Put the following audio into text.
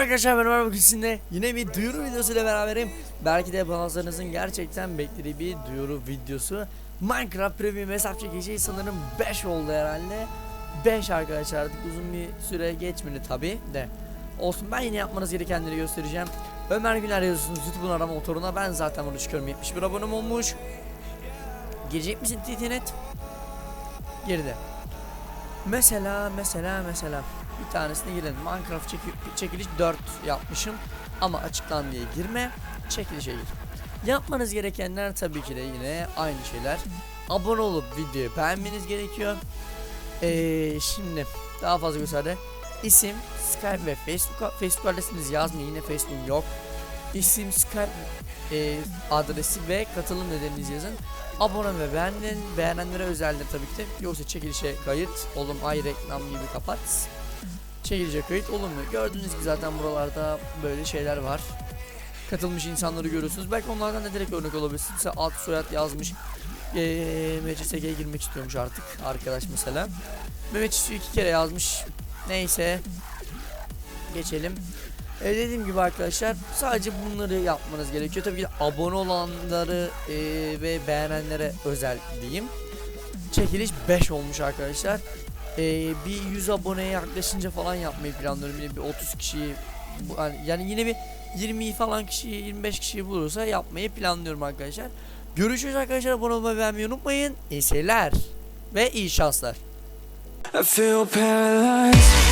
arkadaşlar ben Ömer bugün sizinle yine bir duyuru videosuyla beraberim. Belki de bazılarınızın gerçekten beklediği bir duyuru videosu. Minecraft Premium hesap çekeceği sanırım 5 oldu herhalde. 5 arkadaşlar artık uzun bir süre geçmedi tabi de. Olsun ben yine yapmanız gerekenleri göstereceğim. Ömer Güler yazıyorsunuz YouTube'un arama motoruna. Ben zaten bunu çıkıyorum 71 abonem olmuş. Girecek misin TTNet? Girdi. Mesela mesela mesela bir tanesine girelim. Minecraft çeki- çekiliş 4 yapmışım ama açıklan diye girme. Çekilişe gir. Yapmanız gerekenler tabii ki de yine aynı şeyler. Abone olup videoyu beğenmeniz gerekiyor. Ee, şimdi daha fazla gösterdi. İsim, Skype ve Facebook Facebook adresinizi yazmayın. Yine Facebook yok. İsim, Skype e, adresi ve katılım nedeninizi yazın. Abone ve beğenen, beğenenlere özeldir tabii ki de. Yoksa çekilişe kayıt, oğlum ay reklam gibi kapat. Çekilişe kayıt olunmuyor. Gördüğünüz gibi zaten buralarda böyle şeyler var. Katılmış insanları görüyorsunuz. Belki onlardan da direkt örnek olabilirsiniz. Mesela alt soyad yazmış. Eee MCSG'ye girmek istiyormuş artık arkadaş mesela. Mehmet iki kere yazmış. Neyse. Geçelim. E, dediğim gibi arkadaşlar sadece bunları yapmanız gerekiyor. Tabii ki abone olanları e, ve beğenenlere özel diyeyim. Çekiliş 5 olmuş arkadaşlar. E, bir 100 aboneye yaklaşınca falan yapmayı planlıyorum. Yine bir 30 kişiyi bu- yani- yani yine bir 20 falan kişiyi 25 kişiyi bulursa yapmayı planlıyorum arkadaşlar. Görüşürüz arkadaşlar. Abone olmayı beğenmeyi unutmayın. İyi seyirler ve iyi şanslar. I feel paralyzed